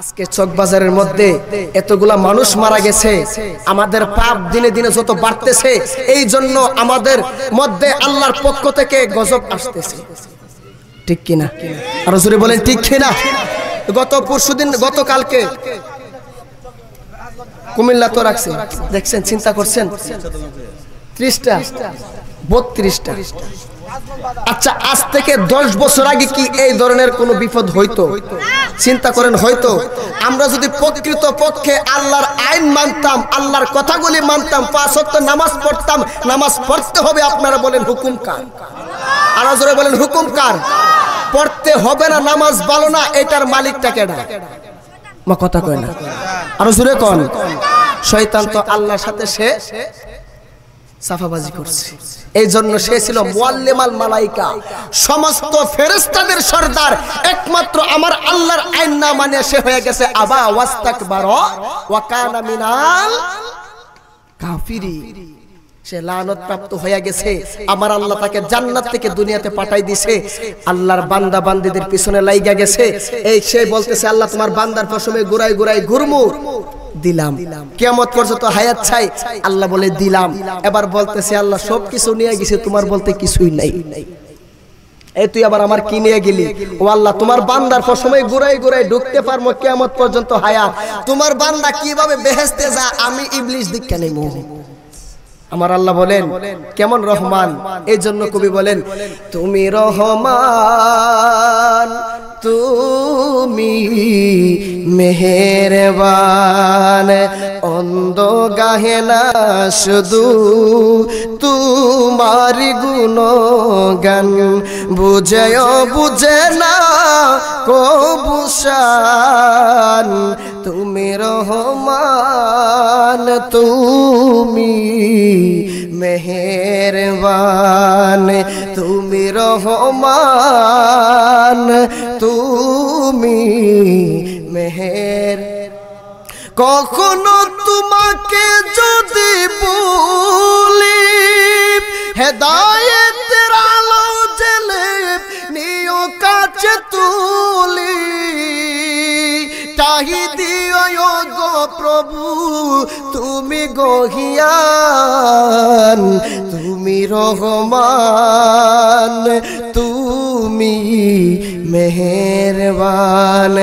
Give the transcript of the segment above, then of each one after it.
আজকে চকবাজারের মধ্যে এতগুলা মানুষ মারা গেছে। আমাদের পাপ দিনে দিনে যত বাড়তেছে, এই জন্য আমাদের মধ্যে আল্লাহর পক্ষ থেকে গজব আসতেছে। ঠিক কিনা? আরও জোরে বলেন, ঠিক কিনা? গত পরশুদিন গতকালকে কুমিল্লা তো রাখছে। দেখছেন, চিন্তা করছেন? ত্রিশটা, বত্রিশটা। আচ্ছা আজ থেকে দশ বছর আগে কি এই ধরনের কোনো বিপদ হইতো? চিন্তা করেন, হয়তো। আমরা যদি প্রকৃত পক্ষে আল্লাহর আইন মানতাম, আল্লাহর কথাগুলি মানতাম, পাঁচ নামাজ পড়তাম, নামাজ পড়তে হবে আপনারা বলেন হুকুম কার? আর জোরে বলেন হুকুম কার? পড়তে হবে না, নামাজ ভালো না, এটার মালিকটা কেডা? মা, কথা কয় না। আরও জোরে কন। শয়তান তো আল্লাহর সাথে সে সাফাবাজি করছে। এই জন্য সে ছিল মুয়াল্লিমাল মালাইকা। সমস্ত ফেরেশতাদের সর্দার একমাত্র আমার আল্লাহর আইন না মানে সে হয়ে গেছে। আবা ওয়াস্তাকবার ওয়া কানা মিনাল কাফিরি। সে লানত প্রাপ্ত হয়ে গেছে। আমার আল্লাহ তাকে জান্নাত থেকে দুনিয়াতে পাঠাই দিছে। আল্লাহর বান্দা বান্দিদের পিছনে লাইগা গেছে। এই সে বলতেছে আল্লাহ তোমার বান্দার পশমে গুড়াই গুড়াই ঘুরমু দিলাম। কিয়ামত পর্যন্ত হায়াত চাই আল্লাহ বলে, দিলাম। এবার বলতেছে, আল্লাহ সব কিছু নিয়ে গেছে, তোমার বলতে কিছুই নাই। এই তুই আবার আমার কি নিয়ে গেলি? ও আল্লাহ, তোমার বান্দার সময় ঘুরাই ঘুরাই ঢুকতে পারব, কিয়ামত পর্যন্ত হায়াত। তোমার বান্দা কীভাবে বেহেস্তে যা আমি ইবলিশ দিক নেই আমার আল্লাহ বলেন, কেমন রহমান? এই জন্য কবি বলেন, তুমি রহমান। তুমি মেহেরবান অন্ধ গাহে না, শুধু গুণ গান বুঝেও বুঝে না কবুসান তুমি রহমান, তুমি মেহেরবান, তুমি রহমান, তুমি মেহের। কখনো তোমাকে যদি বলি, হেদায়েতের আলো জেলে নিও কাছে তুলি। তাহি দিও গো প্রভু, তুমি গহিয়ান তুমি রহমান, তুমি মেহেরবান,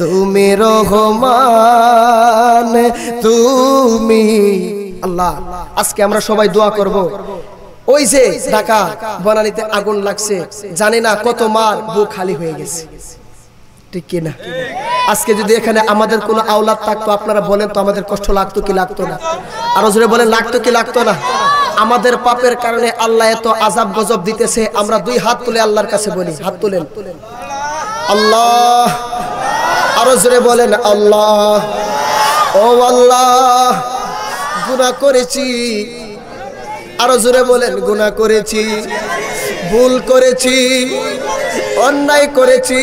তুমি রহমান, তুমি আল্লাহ। আজকে আমরা সবাই দোয়া করব। ওই যে ঢাকা বনানীতে আগুন লাগছে, জানি না কত মার বুক খালি হয়ে গেছে। ঠিক কিনা? আজকে যদি এখানে আমাদের কোনো আওলাদ থাকতো, আপনারা বলেন তো আমাদের কষ্ট লাগতো কি লাগতো না? আরও জোরে বলেন, লাগতো কি লাগতো না? আমাদের পাপের কারণে আল্লাহ এত আজাব গজব দিতেছে, আমরা দুই হাত তুলে আল্লাহর কাছে বলি, হাত তুলেন। আল্লাহ, আরও জোরে বলেন, আল্লাহ, ও আল্লাহ, গুনাহ করেছি। আরও জোরে বলেন, গুনাহ করেছি, ভুল করেছি, অন্যায় করেছি,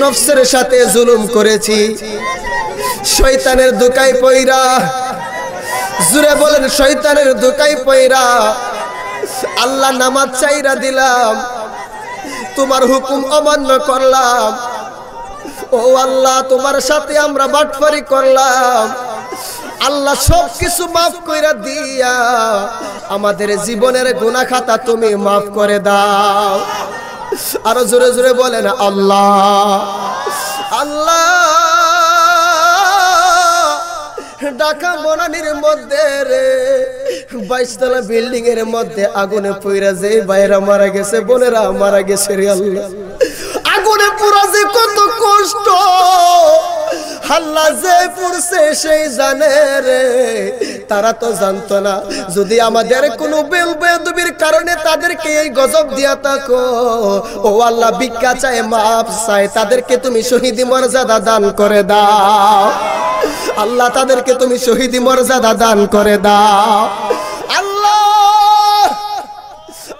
নফসের সাথে জুলুম করেছি। শয়তানের দুকাই পইরা জুড়ে বলেন, শয়তানের দুকাই পইরা আল্লাহ নামাজ চাইরা দিলাম, তোমার হুকুম অমান্য করলাম। ও আল্লাহ, তোমার সাথে আমরা বাটফারি করলাম। আল্লাহ সব কিছু মাফ কইরা দিয়া, আমাদের জীবনের গুনাহ খাতা তুমি মাফ করে দাও। আরও জোরে জোরে বলেন, আল্লাহ আল্লাহ। ঢাকা বনানির মধ্যে রে। বাইশতলা বিল্ডিং এর মধ্যে আগুনে পইরা যে বাইরা মারা গেছে, বোনেরা মারা গেছে রে আল্লাহ। আগুনে পুরা যে কত কষ্ট যে সেই জানে রে। তারা তো জানতো না, যদি আমাদের কোনো বেল বেদবির কারণে তাদেরকে এই গজব দিয়া থাকো, ও আল্লাহ ভিক্ষা চায় মাপ চায়, তাদেরকে তুমি শহীদ মর্যাদা দান করে দাও। আল্লাহ তাদেরকে তুমি শহীদি মর্যাদা দান করে দাও। আল্লাহ!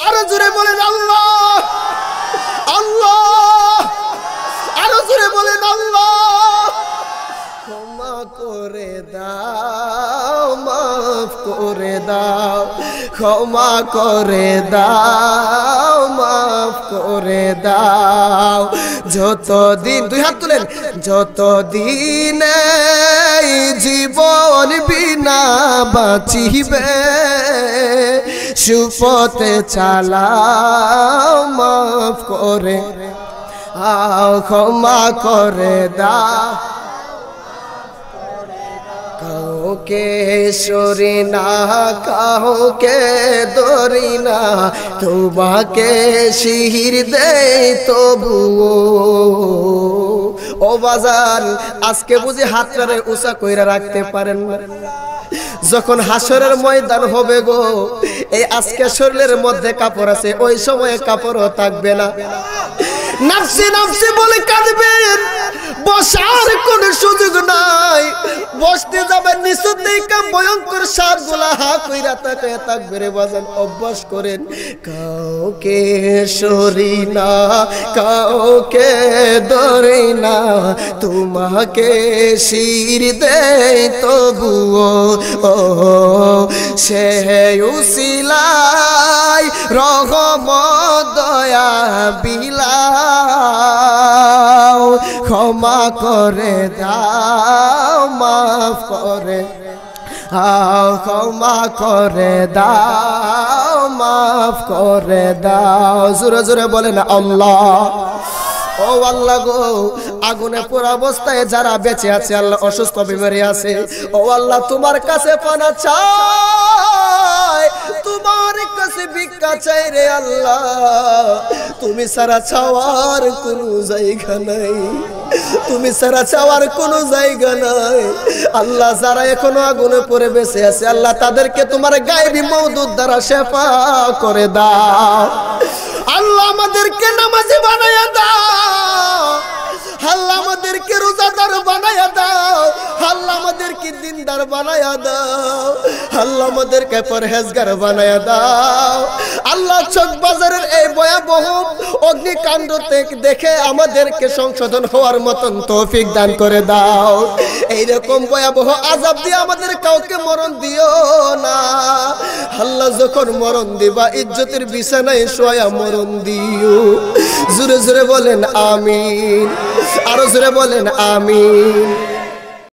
আরও জোরে আল্লাহ! আল্লাহ! আরও জোরে ক্ষমা করে দাও, মাফ করে দাও, ক্ষমা করে দাও, মাফ করে দাও। যতদিন দুই হাত তুলেন। যতদিন জীবন বিনা বাঁচিবে। সুপথে চালাও মাফ করে, আও ক্ষমা করে দা কাউকে সরি না, কাউকে দরি না, তোমাকে শিহির দে তবুও। ও বাজার আজকে বুঝি হাতটারে উঁচা কইরা রাখতে পারেন না। যখন হাসরের ময়দান হবে গো, এই আজকে শরীরের মধ্যে কাপড় আছে, ওই সময়ে কাপড়ও থাকবে না। নাফসি নাফসি বলে কাঁদবেন। বসার কোনো সুযোগ নাই। বসতে যাবেন নিচুতেই কাম, ভয়ঙ্কর সারগুলা হা কইরা তাকে থাকবে রে বাজান, অভ্যাস করেন। কাউকে সরি না, কাউকে ধরে না। তোমাকে শির দেয় তবুও, ও, সে উসিলাই রহম দয়া বিলাও ক্ষমা করে দাও, মাফ করে আও ক্ষমা করে দাও, মাফ করে দাও। জোরে জোরে বলেন, আল্লাহ। ও আল্লাহ গো, আগুনে পুরো অবস্থায় যারা বেঁচে আছে, আল্লাহ অসুস্থ বিমারি আছে। ও আল্লাহ, তোমার কাছে পানা চাই, তোমার কাছে ভিক্ষা আল্লাহ, তুমি সারা ছাওয়ার কোনো জায়গা নাই। তুমি সারা চাওয়ার কোনো জায়গা নাই। আল্লাহ যারা এখনও আগুনে পড়ে বেঁচে আছে, আল্লাহ তাদেরকে তোমার গায়েবী মৌদুদ দ্বারা শেফা করে দাও। আল্লাহ আমাদেরকে নামাজি বানাইয়া দাও। আল্লাহ আমাদেরকে রোজাদার বানাইয়া দাও আল্লাহ আমাদেরকে দিনদার বানাইয়া দাও আল্লাহ আমাদেরকে পরহেজগার বানাইয়া দাও। আল্লাহ চক বাজারের এই ভয়াবহ অগ্নিকাণ্ড দেখে আমাদেরকে সংশোধন হওয়ার মতন তৌফিক দান করে দাও। এইরকম ভয়াবহ আজাব দিয়ে আমাদের কাউকে মরণ দিও না। আল্লাহ যখন মরণ দিবা, ইজ্জতের বিছানায় শোয়া মরণ দিও। জোরে জোরে বলেন, আমিন। আরও জোরে বলেন আমিন।